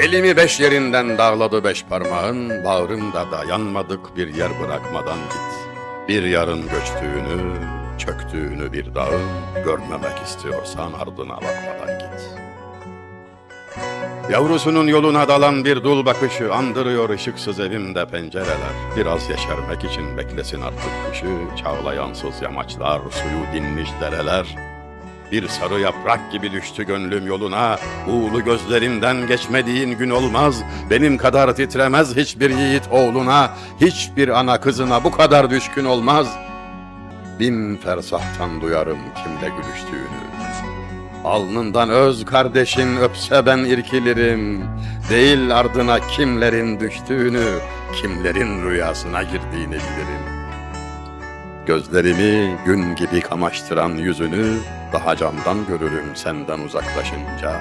Elimi beş yerinden dağladı beş parmağın, bağrımda dayanmadık bir yer bırakmadan git. Bir yarın göçtüğünü, çöktüğünü bir dağın, görmemek istiyorsan ardına bakmadan git. Yavrusunun yoluna dalan bir dul bakışı andırıyor ışıksız evimde pencereler. Biraz yeşermek için beklesin artık kışı, çağlayansız yamaçlar, suyu dinmiş dereler. Bir sarı yaprak gibi düştü gönlüm yoluna, buğulu gözlerimden geçmediğin gün olmaz. Benim kadar titremez hiçbir yiğit oğluna, hiçbir ana kızına bu kadar düşkün olmaz. Bin fersahtan duyarım kimle gülüştüğünü. Alnından öz kardeşin öpse ben irkilirim. Değil ardına kimlerin düştüğünü, kimlerin rüyasına girdiğini bilirim. Gözlerimi gün gibi kamaştıran yüzünü daha camdan görürüm senden uzaklaşınca.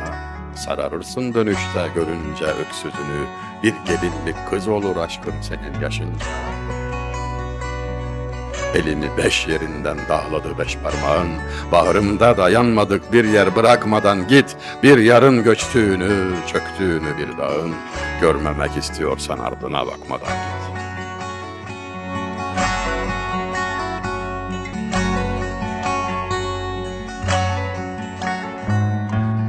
Sararırsın dönüşte görünce öksüzünü, bir gelinlik kız olur aşkım senin yaşınca. Elini beş yerinden dağladı beş parmağın, bağrımda dayanmadık bir yer bırakmadan git, bir yarın göçtüğünü, çöktüğünü bir dağın, görmemek istiyorsan ardına bakmadan git.